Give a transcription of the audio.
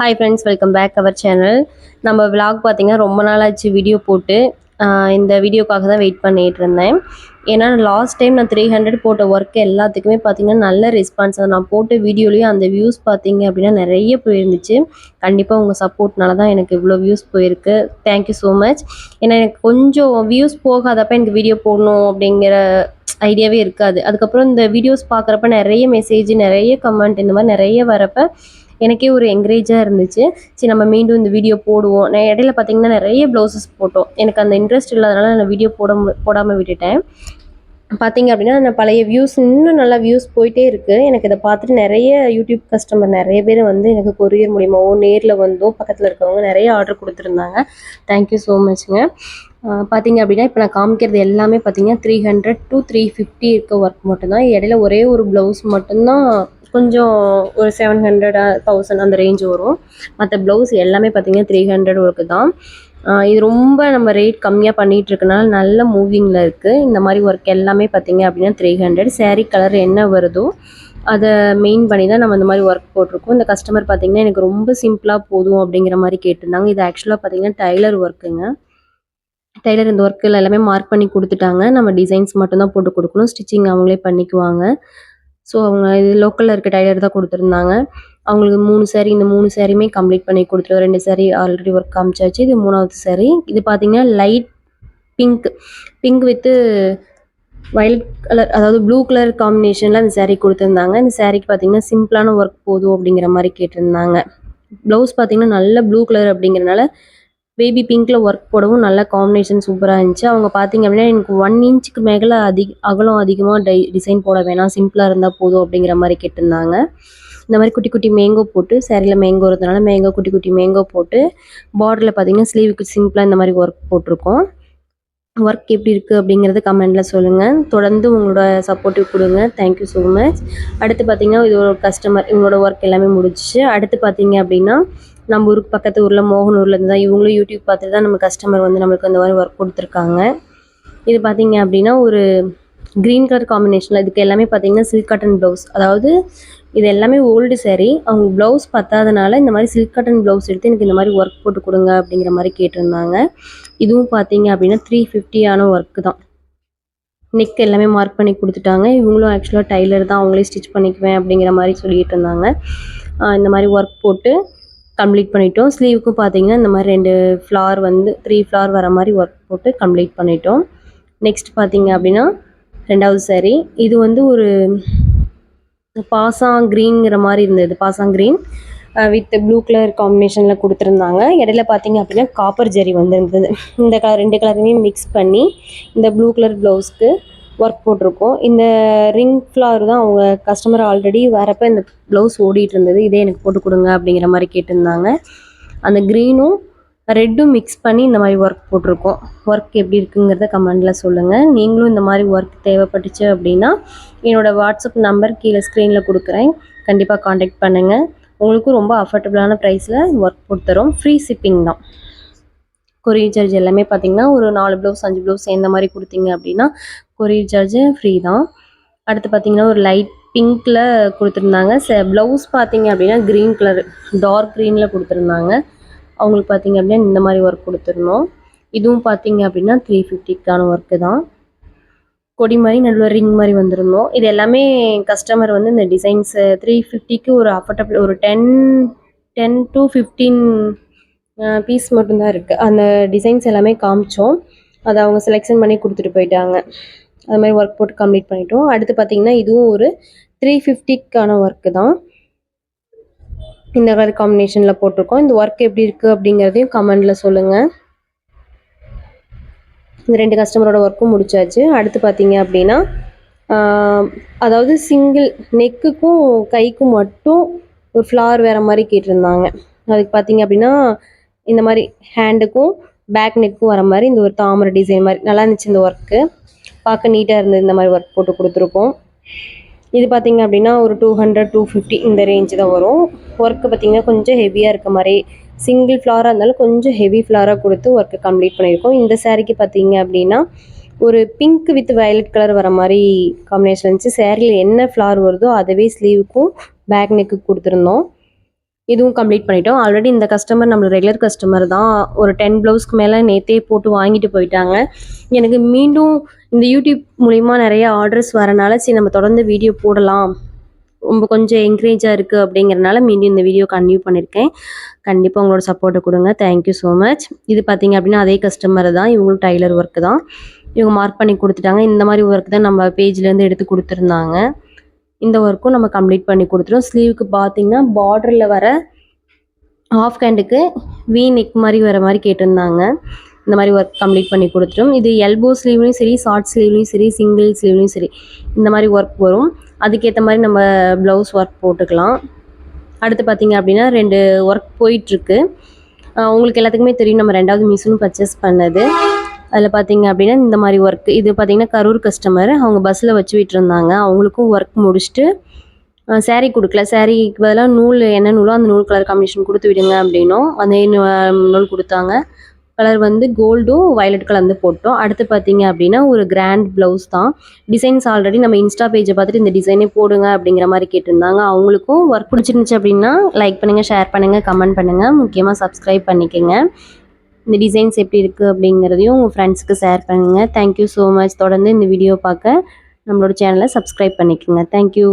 Hi friends welcome back our channel நம்ம vlog பார்த்தீங்கன்னா ரொம்ப நாள் ஆச்சு வீடியோ போட்டு இந்த வீடியோக்காக தான் வெயிட் பண்ணிகிட்டு இருந்தேன். ஏன்னா லாஸ்ட் டைம் நான் த்ரீ ஹண்ட்ரட் போட்ட ஒர்க் எல்லாத்துக்குமே பார்த்தீங்கன்னா நல்ல ரெஸ்பான்ஸ் நான் போட்ட வீடியோலையும் அந்த வியூஸ் பார்த்தீங்க அப்படின்னா நிறைய போயிருந்துச்சு. கண்டிப்பாக உங்கள் சப்போர்ட்னால தான் எனக்கு இவ்வளோ வியூஸ் போயிருக்கு. தேங்க்யூ ஸோ மச் ஏன்னா எனக்கு கொஞ்சம் வியூஸ் போகாதப்ப எனக்கு வீடியோ போடணும் அப்படிங்கிற ஐடியாவே இருக்காது. அதுக்கப்புறம் இந்த வீடியோஸ் பார்க்குறப்ப நிறைய மெசேஜ் நிறைய கமெண்ட் இந்த மாதிரி நிறைய வரப்போ எனக்கே ஒரு என்கரேஜாக இருந்துச்சு. சரி நம்ம மீண்டும் இந்த வீடியோ போடுவோம். நான் இடையில பார்த்தீங்கன்னா நிறைய ப்ளவுசஸ் போட்டோம். எனக்கு அந்த இன்ட்ரெஸ்ட் இல்லாதனால நான் வீடியோ போட போடாமல் விட்டுட்டேன். பார்த்தீங்க அப்படின்னா நான் பழைய வியூஸ் இன்னும் நல்லா வியூஸ் போயிட்டே இருக்குது எனக்கு இதை பார்த்துட்டு நிறைய யூடியூப் கஸ்டமர் நிறைய பேர் வந்து எனக்கு கொரியர் மூலியமாவோ நேரில் வந்தோ பக்கத்தில் இருக்கவங்க நிறைய ஆர்டர் கொடுத்துருந்தாங்க. தேங்க்யூ ஸோ மச்ங்க பார்த்தீங்க அப்படின்னா இப்போ நான் காமிக்கிறது எல்லாமே பார்த்தீங்கன்னா three hundred to three fifty இருக்க ஒர்க் மட்டும்தான். இடையில ஒரே ஒரு ப்ளவுஸ் மட்டும்தான் கொஞ்சம் ஒரு செவன் ஹண்ட்ரட் தௌசண்ட் அந்த ரேஞ்ச் வரும். மற்ற ப்ளவுஸ் எல்லாமே பார்த்தீங்கன்னா த்ரீ ஹண்ட்ரட் ஒர்க்கு தான். இது ரொம்ப நம்ம ரேட் கம்மியாக பண்ணிகிட்டு இருக்கனால நல்ல மூவிங்கில் இருக்குது இந்த மாதிரி ஒர்க் எல்லாமே பார்த்தீங்க அப்படின்னா த்ரீ ஹண்ட்ரட் சேரீ கலர் என்ன வருதோ அதை மெயின் பண்ணி தான் நம்ம இந்த மாதிரி ஒர்க் போட்டிருக்கோம். இந்த கஸ்டமர் பார்த்தீங்கன்னா எனக்கு ரொம்ப சிம்பிளாக போதும் அப்படிங்கிற மாதிரி கேட்டிருந்தாங்க. இது ஆக்சுவலாக பார்த்தீங்கன்னா டைலர் ஒர்க்குங்க டைலர் இந்த ஒர்க்கில் எல்லாமே மார்க் பண்ணி கொடுத்துட்டாங்க. நம்ம டிசைன்ஸ் மட்டும்தான் போட்டு கொடுக்கணும். ஸ்டிச்சிங் அவங்களே பண்ணிக்குவாங்க. ஸோ அவங்க இது லோக்கலில் இருக்க டைலர் தான் கொடுத்துருந்தாங்க. அவங்களுக்கு மூணு சேரீ இந்த மூணு சேரீயுமே கம்ப்ளீட் பண்ணி கொடுத்துருவோம் ரெண்டு சேரீ ஆல்ரெடி ஒர்க் காமிச்சாச்சு. இது மூணாவது சேரீ இது பார்த்தீங்கன்னா light pink pink with violet colour அதாவது ப்ளூ கலர் காம்பினேஷனில் அந்த சேரீ கொடுத்துருந்தாங்க. இந்த சேரீக்கு பார்த்தீங்கன்னா சிம்பிளான ஒர்க் போதும் அப்படிங்கிற மாதிரி கேட்டிருந்தாங்க. ப்ளவுஸ் பார்த்தீங்கன்னா நல்ல ப்ளூ கலர் அப்படிங்கிறனால பேபி பிங்க்கில் ஒர்க் போடவும் நல்ல காம்பினேஷன் சூப்பராக இருந்துச்சு. அவங்க பார்த்தீங்க அப்படின்னா எனக்கு ஒன் இன்ச்சுக்கு மேலே அதிக அகலம் அதிகமாக டை டிசைன் போட வேணாம். சிம்பிளாக இருந்தால் போதும் அப்படிங்கிற மாதிரி கேட்டிருந்தாங்க. இந்த மாதிரி குட்டி குட்டி மேங்கோ போட்டு சேரீல மேங்கோ இருந்தனால மேங்கோ குட்டி குட்டி மேங்கோ போட்டு பார்டரில் பார்த்தீங்கன்னா ஸ்லீவுக்கு சிம்பிளாக இந்த மாதிரி ஒர்க் போட்டிருக்கோம். ஒர்க் எப்படி இருக்குது அப்படிங்கிறத கமெண்டில் சொல்லுங்கள் தொடர்ந்து உங்களோட சப்போர்ட்டிவ் கொடுங்க. தேங்க்யூ ஸோ மச் அடுத்து பார்த்தீங்கன்னா இது ஒரு கஸ்டமர் இவங்களோட ஒர்க் எல்லாமே முடிஞ்சிச்சு. அடுத்து பார்த்தீங்க அப்படின்னா நம்ம ஊருக்கு பக்கத்து ஊரில் மோகனூர்லேருந்து தான் இவங்களும் யூடியூப் பார்த்துட்டு தான் நம்ம கஸ்டமர் வந்து நம்மளுக்கு அந்த மாதிரி ஒர்க் கொடுத்துருக்காங்க. இது பார்த்தீங்க அப்படின்னா ஒரு க்ரீன் கலர் காம்பினேஷனில் இதுக்கு எல்லாமே பார்த்தீங்கன்னா சில்க் காட்டன் ப்ளவுஸ் அதாவது இது எல்லாமே ஓல்டு saree. அவங்க ப்ளவுஸ் பத்தாதனால இந்த மாதிரி சில்க் காட்டன் ப்ளவுஸ் எடுத்து எனக்கு இந்த மாதிரி ஒர்க் போட்டு கொடுங்க அப்படிங்கிற மாதிரி கேட்டிருந்தாங்க. இதுவும் பார்த்தீங்க அப்படின்னா த்ரீ ஃபிஃப்டியான ஒர்க்கு தான். நெக் எல்லாமே மார்க் பண்ணி கொடுத்துட்டாங்க. இவங்களும் ஆக்சுவலாக டைலர் தான் அவங்களே ஸ்டிச் பண்ணிக்குவேன் அப்படிங்கிற மாதிரி சொல்லிட்டு இருந்தாங்க. இந்த மாதிரி ஒர்க் போட்டு கம்ப்ளீட் பண்ணிட்டோம். ஸ்லீவுக்கும் பார்த்தீங்கன்னா இந்த மாதிரி ரெண்டு ஃப்ளார் வந்து த்ரீ ஃப்ளார் வர மாதிரி ஒர்க் போட்டு கம்ப்ளீட் பண்ணிட்டோம். நெக்ஸ்ட் பார்த்தீங்க அப்படின்னா ரெண்டாவது saree. இது வந்து ஒரு பாசாங் க்ரீன்ங்கிற மாதிரி இருந்தது. பாசாங் க்ரீன் வித் ப்ளூ கலர் காம்பினேஷனில் கொடுத்துருந்தாங்க. இடையில பார்த்தீங்க அப்படின்னா காப்பர் ஜெரி வந்திருந்தது. இந்த கலர் ரெண்டு கலருமே மிக்ஸ் பண்ணி இந்த ப்ளூ கலர் ப்ளவுஸ்க்கு ஒர்க் போட்டிருக்கோம். இந்த ரிங் ஃப்ளார் தான் அவங்க கஸ்டமர் ஆல்ரெடி வரப்போ இந்த ப்ளவுஸ் ஓடிட்டு இருந்தது. இதே எனக்கு போட்டு கொடுங்க அப்படிங்கிற மாதிரி கேட்டிருந்தாங்க. அந்த க்ரீனும் ரெட்டும் மிக்ஸ் பண்ணி இந்த மாதிரி ஒர்க் போட்டிருக்கோம். ஒர்க் எப்படி இருக்குங்கிறத கமெண்டில் சொல்லுங்கள் நீங்களும் இந்த மாதிரி ஒர்க் தேவைப்பட்டுச்சு அப்படின்னா என்னோடய வாட்ஸ்அப் நம்பர் கீழே ஸ்க்ரீனில் கொடுக்குறேன். கண்டிப்பாக காண்டாக்ட் பண்ணுங்கள் உங்களுக்கும் ரொம்ப அஃபர்டபுளான ப்ரைஸில் ஒர்க் போட்டு தரோம். ஃப்ரீ ஷிப்பிங் தான். கொரியர் சார்ஜ் எல்லாமே பார்த்தீங்கன்னா ஒரு நாலு ப்ளவுஸ் அஞ்சு ப்ளவுஸ் சேர்ந்த மாதிரி கொடுத்தீங்க அப்படின்னா கொரியர் சார்ஜ் ஃப்ரீ தான். அடுத்து பார்த்தீங்கன்னா ஒரு லைட் பிங்க்கில் கொடுத்துருந்தாங்க. ச ப்ளவுஸ் பார்த்தீங்க அப்படின்னா க்ரீன் கலர் டார்க் க்ரீனில் கொடுத்துருந்தாங்க. அவங்களுக்கு பார்த்தீங்க அப்படின்னா இந்த மாதிரி ஒர்க் கொடுத்துருந்தோம். இதுவும் பார்த்தீங்க அப்படின்னா த்ரீ ஃபிஃப்டிக்கான ஒர்க்கு தான். கொடி மாதிரி நடுவில் ரிங் மாதிரி வந்திருந்தோம். இது எல்லாமே கஸ்டமர் வந்து இந்த டிசைன்ஸு த்ரீ ஃபிஃப்டிக்கு ஒரு அஃபர்டபுள் ஒரு ten ten to fifteen piece மட்டும்தான் இருக்குது அந்த டிசைன்ஸ் எல்லாமே காமிச்சோம். அதை அவங்க செலெக்ஷன் பண்ணி கொடுத்துட்டு போயிட்டாங்க. அது மாதிரி ஒர்க் போட்டு கம்ப்ளீட் பண்ணிட்டோம். அடுத்து பார்த்தீங்கன்னா இதுவும் ஒரு த்ரீ ஃபிஃப்டிக்கான ஒர்க்கு தான். இந்த கலர் காம்பினேஷனில் போட்டிருக்கோம். இந்த ஒர்க் எப்படி இருக்குது அப்படிங்கிறதையும் கமெண்டில் சொல்லுங்கள் இந்த ரெண்டு கஸ்டமரோட ஒர்க்கும் முடிச்சாச்சு. அடுத்து பார்த்தீங்க அப்படின்னா அதாவது சிங்கிள் நெக்குக்கும் கைக்கும் மட்டும் ஒரு ஃப்ளார் வேறு மாதிரி கேட்டிருந்தாங்க. அதுக்கு பார்த்தீங்க அப்படின்னா இந்த மாதிரி ஹேண்டுக்கும் பேக் நெக்கும் வர மாதிரி இந்த ஒரு தாமரை டிசைன் மாதிரி நல்லா இருந்துச்சு இந்த ஒர்க்கு பார்க்க நீட்டாக இருந்தது இந்த மாதிரி ஒர்க் போட்டு கொடுத்துருக்கோம். இது பார்த்திங்க அப்படின்னா ஒரு டூ ஹண்ட்ரட் டூ ஃபிஃப்டி இந்த ரேஞ்சு தான் வரும். ஒர்க்கு பார்த்திங்கன்னா கொஞ்சம் ஹெவியாக இருக்க மாதிரி சிங்கிள் ஃப்ளாராக இருந்தாலும் கொஞ்சம் ஹெவி ஃப்ளாராக கொடுத்து ஒர்க்கு கம்ப்ளீட் பண்ணியிருக்கோம். இந்த சாரீக்கு பார்த்தீங்க அப்படின்னா ஒரு பிங்க் வித் வயலட் கலர் வர மாதிரி காம்பினேஷன் இருந்துச்சு சேரீல என்ன ஃப்ளார் வருதோ அதவே ஸ்லீவுக்கும் பேக் நெக்கு கொடுத்துருந்தோம். இதுவும் கம்ப்ளீட் பண்ணிட்டோம். ஆல்ரெடி இந்த கஸ்டமர் நம்மளோட ரெகுலர் கஸ்டமர் தான். ஒரு டென் ப்ளவுஸ்க்கு மேலே நேற்றே போட்டு வாங்கிட்டு போயிட்டாங்க. எனக்கு மீண்டும் இந்த யூடியூப் மூலிமா நிறைய ஆர்டர்ஸ் வரனால சரி நம்ம தொடர்ந்து வீடியோ போடலாம். ரொம்ப கொஞ்சம் என்கரேஜாக இருக்குது அப்படிங்கிறனால மீண்டும் இந்த வீடியோ கன்டினியூ பண்ணியிருக்கேன் கண்டிப்பாக உங்களோட சப்போர்ட்டை கொடுங்க. தேங்க்யூ ஸோ மச் இது பார்த்தீங்க அப்படின்னா அதே கஸ்டமர் தான். இவங்களும் டைலர் ஒர்க்கு தான். இவங்க மார்க் பண்ணி கொடுத்துட்டாங்க. இந்த மாதிரி ஒர்க் தான் நம்ம பேஜ்லேருந்து எடுத்து கொடுத்துருந்தாங்க. இந்த ஒர்க்கும் நம்ம கம்ப்ளீட் பண்ணி கொடுத்துரும் ஸ்லீவுக்கு பார்த்தீங்கன்னா பார்டரில் வர ஆஃப் ஹேண்டுக்கு வி நெக் மாதிரி வர மாதிரி கேட்டிருந்தாங்க. இந்த மாதிரி ஒர்க் கம்ப்ளீட் பண்ணி கொடுத்துரும் இது எல்போ ஸ்லீவ்லையும் சரி ஷார்ட் ஸ்லீவ்லையும் சரி சிங்கிள் ஸ்லீவ்லையும் சரி இந்த மாதிரி ஒர்க் வரும். அதுக்கேற்ற மாதிரி நம்ம ப்ளவுஸ் ஒர்க் போட்டுக்கலாம். அடுத்து பார்த்தீங்க அப்படின்னா ரெண்டு ஒர்க் போயிட்டுருக்கு உங்களுக்கு எல்லாத்துக்குமே தெரியும் நம்ம ரெண்டாவது மிஷினும் பர்ச்சேஸ் பண்ணது. அதில் பார்த்தீங்க அப்படின்னா இந்த மாதிரி ஒர்க் இது பார்த்தீங்கன்னா கரூர் கஸ்டமர் அவங்க பஸ்ஸில் வச்சு விட்டுருந்தாங்க. அவங்களுக்கும் ஒர்க் முடிச்சுட்டு saree கொடுக்கல. சாரீக்கு பதிலாக நூல் என்ன நூலோ அந்த நூல் கலர் காம்பினேஷன் கொடுத்து விடுங்க அப்படின்னும். அந்த நூல் கொடுத்தாங்க. கலர் வந்து கோல்டும் வயலட் கலர் வந்து போட்டோம். அடுத்து பார்த்தீங்க அப்படின்னா ஒரு கிராண்ட் ப்ளவுஸ் தான். டிசைன்ஸ் ஆல்ரெடி நம்ம இன்ஸ்டா பேஜை பார்த்துட்டு இந்த டிசைனே போடுங்க அப்படிங்கிற மாதிரி கேட்டிருந்தாங்க. அவங்களுக்கும் ஒர்க் பிடிச்சிருந்துச்சு அப்படின்னா லைக் பண்ணுங்கள் ஷேர் பண்ணுங்கள் கமெண்ட் பண்ணுங்கள் முக்கியமாக சப்ஸ்கிரைப் பண்ணிக்கோங்க. இந்த டிசைன்ஸ் எப்படி இருக்குது அப்படிங்கிறதையும் உங்கள் ஃப்ரெண்ட்ஸுக்கு ஷேர் பண்ணுங்கள் தேங்க்யூ ஸோ மச் தொடர்ந்து இந்த வீடியோ பார்க்க நம்மளோட சேனலை சப்ஸ்கிரைப் பண்ணிக்கோங்க. தேங்க்யூ